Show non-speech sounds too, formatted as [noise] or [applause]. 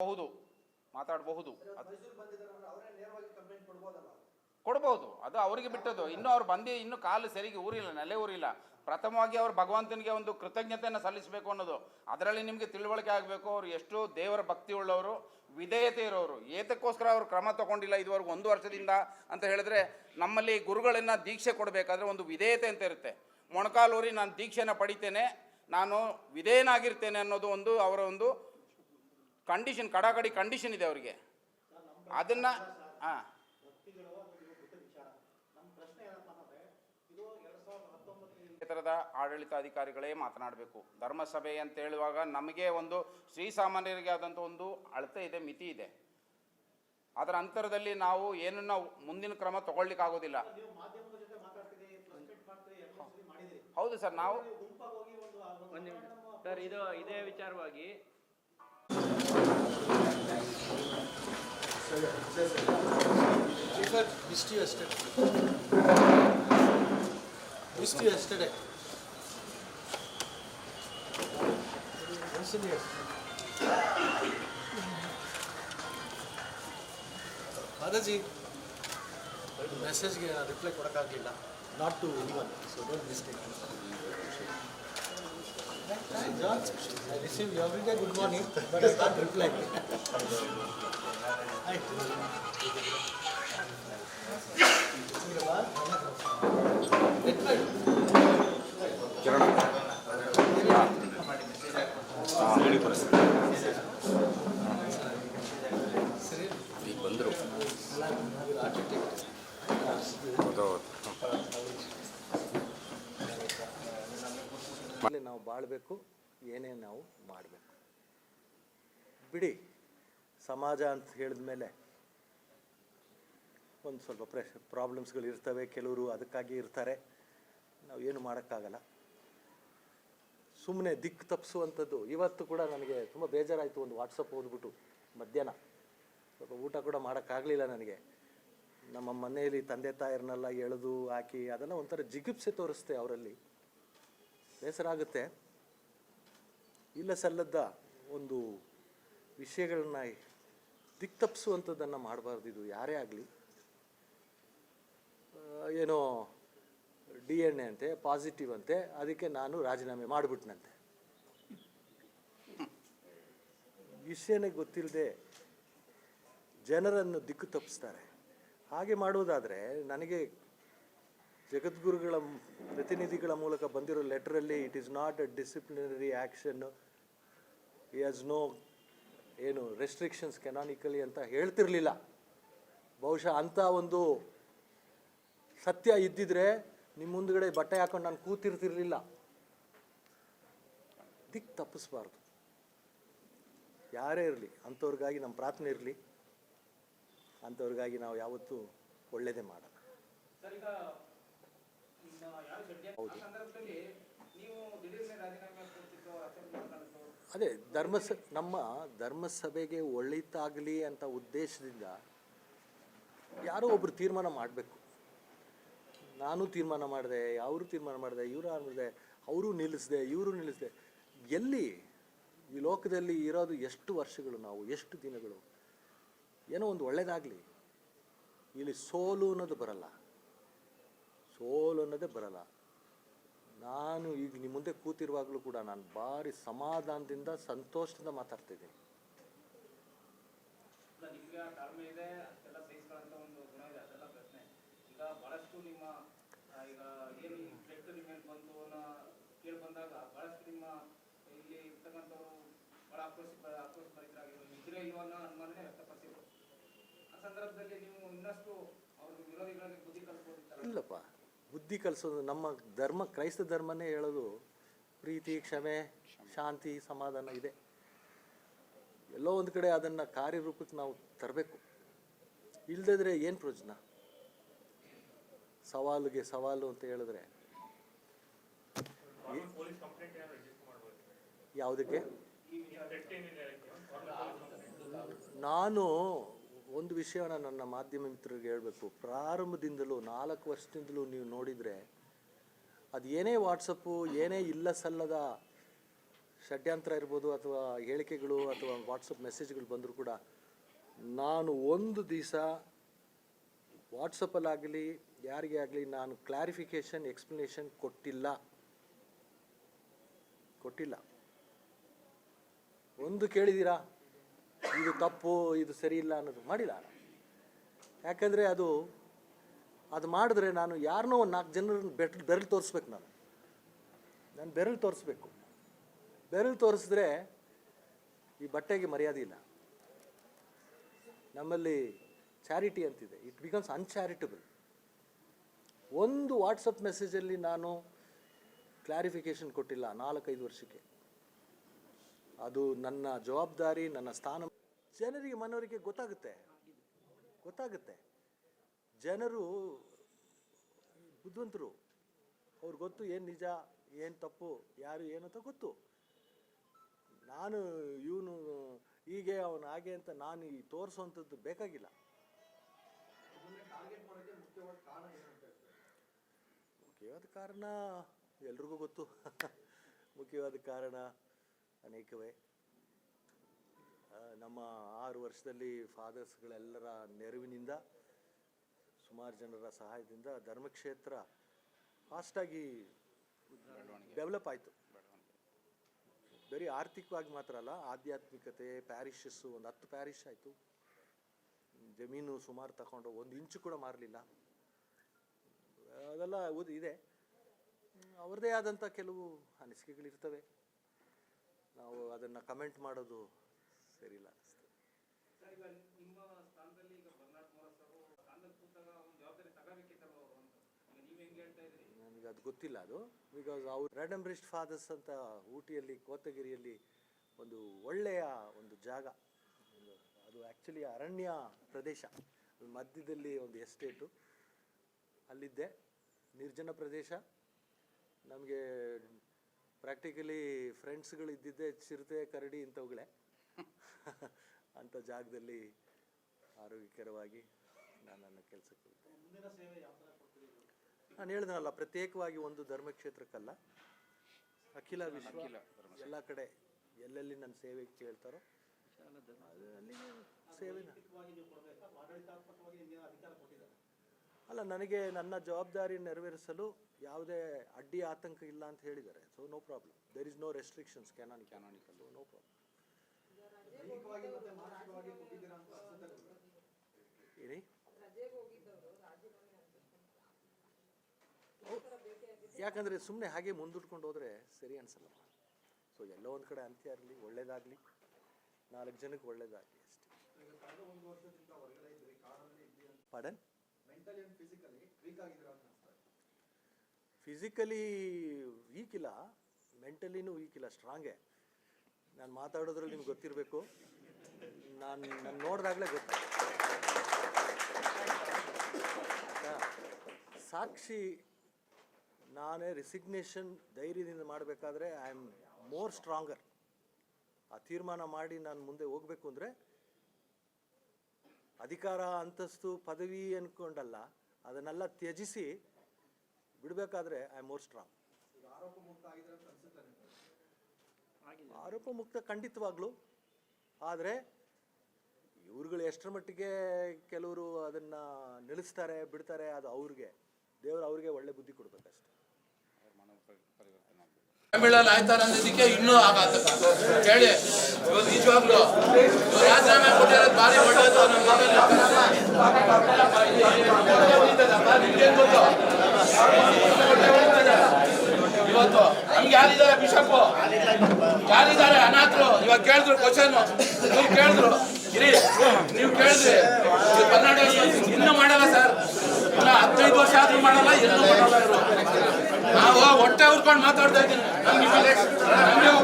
ಬಹುದು ಮಾತಾಡಬಹುದು. ಕೊಡ್ಬೋದು ಅದು ಅವರಿಗೆ ಬಿಟ್ಟದ್ದು. ಇನ್ನು ಅವ್ರು ಬಂದು ಇನ್ನು ಕಾಲು ಸರಿಗೆ ಊರಿಲ್ಲ ನೆಲೆ ಊರಿಲ್ಲ. ಪ್ರಥಮವಾಗಿ ಅವರು ಭಗವಂತನಿಗೆ ಒಂದು ಕೃತಜ್ಞತೆಯನ್ನು ಸಲ್ಲಿಸಬೇಕು ಅನ್ನೋದು. ಅದರಲ್ಲಿ ನಿಮಗೆ ತಿಳುವಳಿಕೆ ಆಗಬೇಕು ಅವ್ರು ಎಷ್ಟು ದೇವರ ಭಕ್ತಿ ಉಳ್ಳವರು ವಿಧೇಯತೆ ಇರೋರು. ಏತಕ್ಕೋಸ್ಕರ ಅವರು ಕ್ರಮ ತಗೊಂಡಿಲ್ಲ ಇದುವರೆಗೂ ಒಂದು ವರ್ಷದಿಂದ ಅಂತ ಹೇಳಿದ್ರೆ ನಮ್ಮಲ್ಲಿ ಗುರುಗಳನ್ನ ದೀಕ್ಷೆ ಕೊಡಬೇಕಾದ್ರೆ ಒಂದು ವಿಧೇಯತೆ ಅಂತ ಇರುತ್ತೆ. ಮೊಣಕಾಲೂರಿ ನಾನು ದೀಕ್ಷೆನ ಪಡಿತೇನೆ ನಾನು ವಿಧೇಯನಾಗಿರ್ತೇನೆ ಅನ್ನೋದು ಒಂದು ಅವರ ಒಂದು ಕಂಡೀಷನ್ ಕಡಾಕಡಿ ಕಂಡೀಷನ್ ಇದೆ ಅವರಿಗೆ. ಅದನ್ನ, ಹಾಂ. ಕ್ಷೇತ್ರದ ಆಡಳಿತಾಧಿಕಾರಿಗಳೇ ಮಾತನಾಡಬೇಕು. ಧರ್ಮಸಭೆ ಅಂತ ಹೇಳುವಾಗ ನಮಗೆ ಒಂದು ಶ್ರೀಸಾಮಾನ್ಯರಿಗೆ ಆದಂಥ ಒಂದು ಅಳತೆ ಇದೆ, ಮಿತಿ ಇದೆ. ಅದರ ಅಂತರದಲ್ಲಿ ನಾವು ಏನನ್ನ ಮುಂದಿನ ಕ್ರಮ ತಗೊಳ್ಳಿಕ್ಕಾಗೋದಿಲ್ಲ ಹೌದು ಸರ್, ನಾವು ಸರ್, ಇದು ಇದೇ ವಿಚಾರವಾಗಿ Sir, missed you yesterday. Missed you yesterday. Listen here. ಮಾದಾಜಿ ಮೆಸೇಜ್ಗೆ reply ಕೊಡೋಕ್ಕಾಗಲಿಲ್ಲ not to even so don't mistake John I receive every day good morning but I can't reply ಆಯ್ತು ಈಗ ಬಂದರು ಅಲ್ಲಿ ನಾವು ಬಾಳಬೇಕು, ಏನೇ ನಾವು ಮಾಡಬೇಕು. ಬಿಡಿ, ಸಮಾಜ ಅಂತ ಹೇಳಿದ ಮೇಲೆ ಒಂದು ಸ್ವಲ್ಪ ಪ್ರೆಶ್ ಪ್ರಾಬ್ಲಮ್ಸ್ಗಳು ಇರ್ತವೆ, ಕೆಲವರು ಅದಕ್ಕಾಗಿ ಇರ್ತಾರೆ. ನಾವು ಏನು ಮಾಡೋಕ್ಕಾಗಲ್ಲ. ಸುಮ್ಮನೆ ದಿಕ್ಕು ತಪ್ಪಿಸುವಂಥದ್ದು ಇವತ್ತು ಕೂಡ ನನಗೆ ತುಂಬ ಬೇಜಾರಾಯಿತು ಒಂದು ವಾಟ್ಸಪ್ ಓದ್ಬಿಟ್ಟು ಮಧ್ಯಾಹ್ನ. ಸ್ವಲ್ಪ ಊಟ ಕೂಡ ಮಾಡೋಕ್ಕಾಗಲಿಲ್ಲ ನನಗೆ. ನಮ್ಮ ಮನೆಯಲ್ಲಿ ತಂದೆ ತಾಯಿರನ್ನೆಲ್ಲ ಎಳೆದು ಹಾಕಿ ಅದೆಲ್ಲ ಒಂಥರ ಜಿಗುಪ್ಸೆ ತೋರಿಸ್ತೆ ಅವರಲ್ಲಿ. ಬೇಸರ ಆಗುತ್ತೆ ಇಲ್ಲ ಸಲ್ಲದ ಒಂದು ವಿಷಯಗಳನ್ನ ದಿಕ್ತಪ್ಪಿಸುವಂಥದ್ದನ್ನು ಮಾಡಬಾರ್ದು. ಇದು ಯಾರೇ ಆಗಲಿ. ಏನೋ ಡಿ ಎನ್ ಎ ಅಂತೆ, ಪಾಸಿಟಿವ್ ಅಂತೆ, ಅದಕ್ಕೆ ನಾನು ರಾಜೀನಾಮೆ ಮಾಡಿಬಿಟ್ನಂತೆ. ವಿಷಯನೇ ಗೊತ್ತಿಲ್ಲದೆ ಜನರನ್ನು ದಿಕ್ಕು ತಪ್ಪಿಸ್ತಾರೆ ಹಾಗೆ ಮಾಡುವುದಾದರೆ ನನಗೆ ಜಗದ್ಗುರುಗಳ ಪ್ರತಿನಿಧಿಗಳ ಮೂಲಕ ಬಂದಿರೋ ಲೆಟ್ರಲ್ಲಿ it is not a disciplinary action has no ಏನು ರೆಸ್ಟ್ರಿಕ್ಷನ್ಸ್ ಕೆನಾನಿಕಲಿ ಅಂತ ಹೇಳ್ತಿರ್ಲಿಲ್ಲ. ಬಹುಶಃ ಅಂಥ ಒಂದು ಸತ್ಯ ಇದ್ದಿದ್ರೆ ನಿಮ್ಮ ಮುಂದ್ಗಡೆ ಬಟ್ಟೆ ಹಾಕೊಂಡು ನಾನು ಕೂತಿರ್ತಿರ್ಲಿಲ್ಲ. ದಿಕ್ ತಪ್ಪಿಸ್ಬಾರ್ದು. ಯಾರೇ ಇರಲಿ, ಅಂಥವ್ರಿಗಾಗಿ ನಮ್ಮ ಪ್ರಾರ್ಥನೆ ಇರಲಿ, ಅಂಥವ್ರಿಗಾಗಿ ನಾವು ಯಾವತ್ತೂ ಒಳ್ಳೆಯದೇ ಮಾಡೋಣ ಅದೇ ಧರ್ಮಸ ನಮ್ಮ ಧರ್ಮಸಭೆಗೆ ಒಳಿತಾಗಲಿ ಅಂತ ಉದ್ದೇಶದಿಂದ ಯಾರೋ ಒಬ್ರು ತೀರ್ಮಾನ ಮಾಡಬೇಕು. ನಾನು ತೀರ್ಮಾನ ಮಾಡಿದೆ, ಅವರು ತೀರ್ಮಾನ ಮಾಡಿದೆ, ಇವರು ಮಾಡಿದೆ, ಅವರು ನಿಲ್ಲಿಸಿದೆ, ಇವರು ನಿಲ್ಲಿಸಿದೆ. ಎಲ್ಲಿ ಈ ಲೋಕದಲ್ಲಿ ಇರೋದು ಎಷ್ಟು ವರ್ಷಗಳು ನಾವು, ಎಷ್ಟು ದಿನಗಳು? ಏನೋ ಒಂದು ಒಳ್ಳೆಯದಾಗಲಿ ಇಲ್ಲಿ ಸೋಲು ಅನ್ನೋದು ಬರಲ್ಲ. ಸೋಲು ಅನ್ನೋದೇ ಬರಲ್ಲ. ನಾನು ಈಗ ನಿಮ್ಮ ಮುಂದೆ ಕೂತಿರುವಾಗಲೂ ಕೂಡ ನಾನು ಭಾರಿ ಸಮಾಧಾನದಿಂದ ಸಂತೋಷದಿಂದ ಮಾತಾಡ್ತಿದ್ದೀನಿ. ಇಲ್ಲಪ್ಪ. ಬುದ್ಧಿ ಕಲಿಸೋದು, ನಮ್ಮ ಧರ್ಮ, ಕ್ರೈಸ್ತ ಧರ್ಮನೇ ಹೇಳೋದು ಪ್ರೀತಿ, ಕ್ಷಮೆ, ಶಾಂತಿ, ಸಮಾಧಾನ ಇದೆ. ಎಲ್ಲೋ ಒಂದು ಕಡೆ ಅದನ್ನು ಕಾರ್ಯರೂಪಕ್ಕೆ ನಾವು ತರಬೇಕು. ಇಲ್ಲದಿದ್ರೆ ಏನು ಪ್ರಯೋಜನ? ಸವಾಲಿಗೆ ಸವಾಲು ಅಂತ ಹೇಳಿದ್ರೆ ಯಾವುದಕ್ಕೆ? ನಾನು ಒಂದು ವಿಷಯನ ನನ್ನ ಮಾಧ್ಯಮ ಮಿತ್ರರಿಗೆ ಹೇಳಬೇಕು. ಪ್ರಾರಂಭದಿಂದಲೂ, ನಾಲ್ಕು ವರ್ಷದಿಂದಲೂ ನೀವು ನೋಡಿದರೆ, ಅದು ಏನೇ ವಾಟ್ಸಪ್ಪು, ಏನೇ ಇಲ್ಲ ಸಲ್ಲದ ಷಡ್ಯಂತ್ರ ಇರ್ಬೋದು ಅಥವಾ ಹೇಳಿಕೆಗಳು ಅಥವಾ ವಾಟ್ಸಪ್ ಮೆಸೇಜ್ಗಳು ಬಂದರೂ ಕೂಡ, ನಾನು ಒಂದು ದಿವಸ ವಾಟ್ಸಪ್ಪಲ್ಲಾಗಲಿ, ಯಾರಿಗೆ ಆಗಲಿ ನಾನು ಕ್ಲಾರಿಫಿಕೇಷನ್, ಎಕ್ಸ್ಪ್ಲನೇಷನ್ ಕೊಟ್ಟಿಲ್ಲ. ಕೊಟ್ಟಿಲ್ಲ. ಒಂದು ಕೇಳಿದ್ದೀರಾ? ಇದು ತಪ್ಪು, ಇದು ಸರಿ ಇಲ್ಲ ಅನ್ನೋದು ಮಾಡಿಲ್ಲ ಯಾಕಂದರೆ ಅದು ಅದು ಮಾಡಿದ್ರೆ ನಾನು ಯಾರನ್ನೋ ಒಂದು ನಾಲ್ಕು ಜನರನ್ನ ಬೆಟ್, ಬೆರಳು ತೋರಿಸ್ಬೇಕು ನಾನು. ನಾನು ಬೆರಳು ತೋರಿಸ್ಬೇಕು. ಬೆರಳು ತೋರಿಸಿದ್ರೆ ಈ ಬಟ್ಟೆಗೆ ಮರ್ಯಾದೆ ಇಲ್ಲ. ನಮ್ಮಲ್ಲಿ ಚಾರಿಟಿ ಅಂತಿದೆ. ಇಟ್ ಬಿಕಮ್ಸ್ ಅನ್ಚಾರಿಟಬಲ್ ಒಂದು ವಾಟ್ಸಪ್ ಮೆಸೇಜಲ್ಲಿ ನಾನು ಕ್ಲಾರಿಫಿಕೇಷನ್ ಕೊಟ್ಟಿಲ್ಲ ನಾಲ್ಕೈದು ವರ್ಷಕ್ಕೆ. ಅದು ನನ್ನ ಜವಾಬ್ದಾರಿ, ನನ್ನ ಸ್ಥಾನ ಜನರಿಗೆ ಮನವರಿಗೆ ಗೊತ್ತಾಗುತ್ತೆ. ಗೊತ್ತಾಗುತ್ತೆ. ಜನರು ಬುದ್ಧಿವಂತರು. ಅವ್ರಿಗೆ ಗೊತ್ತು ಏನು ನಿಜ, ಏನು ತಪ್ಪು, ಯಾರು ಏನು ಅಂತ ಗೊತ್ತು. ನಾನು ಇವನು ಹೀಗೆ, ಅವನು ಹಾಗೆ ಅಂತ ನಾನು ಈ ತೋರಿಸುವಂಥದ್ದು ಬೇಕಾಗಿಲ್ಲ. ಮುಖ್ಯವಾದ ಕಾರಣ ಎಲ್ರಿಗೂ ಗೊತ್ತು. [laughs] ಮುಖ್ಯವಾದ ಕಾರಣ ಅನೇಕವೇ. ನಮ್ಮ ಆರು ವರ್ಷದಲ್ಲಿ ಫಾದರ್ಸ್ಗಳೆಲ್ಲರ ನೆರವಿನಿಂದ, ಸುಮಾರು ಜನರ ಸಹಾಯದಿಂದ ಧರ್ಮಕ್ಷೇತ್ರ ಫಾಸ್ಟಾಗಿ ಡೆವಲಪ್ ಆಯಿತು. ಬರೀ ಆರ್ಥಿಕವಾಗಿ ಮಾತ್ರ ಅಲ್ಲ, ಆಧ್ಯಾತ್ಮಿಕತೆ, ಪ್ಯಾರಿಷಸ್ಸು, ಒಂದು ಹತ್ತು ಪ್ಯಾರಿಷ್ ಆಯಿತು. ಜಮೀನು ಸುಮಾರು ತಗೊಂಡು ಒಂದು ಇಂಚು ಕೂಡ ಮಾರಲಿಲ್ಲ. ಅದೆಲ್ಲ ಇದೆ. ಅವ್ರದ್ದೇ ಆದಂಥ ಕೆಲವು ಅನಿಸಿಕೆಗಳಿರ್ತವೆ. ನಾವು ಅದನ್ನು ಕಮೆಂಟ್ ಮಾಡೋದು ಸರಿಯಿಲ್ಲ ಅನಿಸ್ತು ನನಗೆ ಅದು ಗೊತ್ತಿಲ್ಲ ಅದು. ಬಿಕಾಸ್ ಅವ್ರು ರ್ಯಾಡಮ್ ರಿಸ್ಟ್ ಫಾದರ್ಸ್ ಅಂತ ಊಟಿಯಲ್ಲಿ ಕೋತಗಿರಿಯಲ್ಲಿ ಒಂದು ಒಳ್ಳೆಯ ಒಂದು ಜಾಗ. ಅದು ಆ್ಯಕ್ಚುಲಿ ಅರಣ್ಯ ಪ್ರದೇಶ. ಮಧ್ಯದಲ್ಲಿ ಒಂದು ಎಸ್ಟೇಟು ಅಲ್ಲಿದ್ದೆ. ನಿರ್ಜನ ಪ್ರದೇಶ. ನಮಗೆ ಪ್ರಾಕ್ಟಿಕಲಿ ಫ್ರೆಂಡ್ಸ್ಗಳು ಇದ್ದಿದ್ದೆ ಚಿರತೆ ಕರಡಿ ಇಂಥವುಗಳೇ. ಅಂಥ ಜಾಗದಲ್ಲಿ ಆರೋಗ್ಯಕರವಾಗಿ ನಾನು ನನ್ನ ಕೆಲಸಕ್ಕೆ ನಾನು ಹೇಳಿದ್ನಲ್ಲ ಪ್ರತ್ಯೇಕವಾಗಿ ಒಂದು ಧರ್ಮಕ್ಷೇತ್ರಕ್ಕಲ್ಲ ಅಖಿಲ ವಿಶ್ವ ಎಲ್ಲ ಕಡೆ ಎಲ್ಲೆಲ್ಲಿ ನನ್ನ ಸೇವೆ ಕೇಳ್ತಾರೋ ಸೇವೆನ ಅಲ್ಲ ನನಗೆ ನನ್ನ ಜವಾಬ್ದಾರಿ ನೆರವೇರಿಸಲು ಯಾವುದೇ ಅಡ್ಡಿ ಆತಂಕ ಇಲ್ಲ ಅಂತ ಹೇಳಿದ್ದಾರೆ. So no problem there is no restrictions canonical no problem any ಯಾಕಂದರೆ ಸುಮ್ಮನೆ ಹಾಗೆ ಮುಂದೂಡ್ಕೊಂಡು ಹೋದ್ರೆ ಸರಿ ಅನ್ಸಲ್ಲ. ಸೊ ಎಲ್ಲೋ ಒಂದು ಕಡೆ ಅಂತ್ಯ ಇರಲಿ ಒಳ್ಳೇದಾಗಲಿ. ನಾಲ್ಕು ಜನಕ್ಕೆ ಒಳ್ಳೇದಾಗಲಿ ಅಷ್ಟೇ. ಪಡನ್ ಫಿಸಿಕಲಿ ವೀಕ್ ಇಲ್ಲ ಮೆಂಟಲಿನೂ ವೀಕ್ ಇಲ್ಲ ಸ್ಟ್ರಾಂಗೇ ನಾನು ಮಾತಾಡೋದ್ರಲ್ಲಿ ನಿಮ್ಗೆ ಗೊತ್ತಿರಬೇಕು. ನಾನು ನಾನು ನೋಡಿದಾಗಲೇ ಗೊತ್ತು. ಸಾಕ್ಷಿ, ನಾನೇ ರೆಸಿಗ್ನೇಷನ್ ಧೈರ್ಯದಿಂದ ಮಾಡಬೇಕಾದ್ರೆ ಐ ಆಮ್ ಮೋರ್ ಸ್ಟ್ರಾಂಗರ್ ಆ ತೀರ್ಮಾನ ಮಾಡಿ ನಾನು ಮುಂದೆ ಹೋಗಬೇಕು ಅಂದರೆ ಅಧಿಕಾರ, ಅಂತಸ್ತು, ಪದವಿ ಅಂದ್ಕೊಂಡಲ್ಲ ಅದನ್ನೆಲ್ಲ ತ್ಯಜಿಸಿ ಬಿಡಬೇಕಾದ್ರೆ ಐ ಆಮ್ ಮೋರ್ ಸ್ಟ್ರಾಂಗ್ ಆರೋಪ ಮುಕ್ತ ಖಂಡಿತವಾಗ್ಲೂ. ಆದರೆ ಇವ್ರುಗಳು ಎಷ್ಟರ ಮಟ್ಟಿಗೆ ಕೆಲವರು ಅದನ್ನ ನಿಲ್ಲಿಸ್ತಾರೆ ಬಿಡ್ತಾರೆ ಅದು ಅವ್ರಿಗೆ. ದೇವರು ಅವ್ರಿಗೆ ಒಳ್ಳೆ ಬುದ್ಧಿ ಕೊಡ್ಬೇಕಷ್ಟೆ. ತಮಿಳಲ್ಲಿ ಆಯ್ತಾರೆ ಅನ್ನೋದಕ್ಕೆ ಇನ್ನೂ ಆಘಾತ ಹೇಳಿ ಇವತ್ತು ನಿಜವಾಗ್ಲು ರಾಜೀನಾಮೆ ಕೊಟ್ಟಿರೋದು ಭಾರಿ ಒಳ್ಳೆಯದು ನಮ್ಮ ನಿಮ್ಗೇನು ಗೊತ್ತು ನಮ್ಗೆ ಯಾರಿದ್ದಾರೆ ಬಿಷಪ್? ಯಾರಿದ್ದಾರೆ ಅನಾಥರು? ಇವಾಗ ಕೇಳಿದ್ರು ಕ್ವಶನ್ ಇವ್ರು ಕೇಳಿದ್ರು. ಇರಿ, ನೀವು ಕೇಳಿದ್ರಿ. ಕರ್ನಾಟಕ ಇನ್ನೂ ಮಾಡಲ್ಲ ಸರ್. ಇನ್ನ ಹದಿನೈದು ವರ್ಷ ಆದ್ರೂ ಮಾಡಲ್ಲ, ಇನ್ನೂ ಮಾಡಲ್ಲ ನಾವು ಹೊಟ್ಟೆ ಉರ್ಕೊಂಡು ಮಾತಾಡ್ತಾ ಇದ್ದೀನಿ.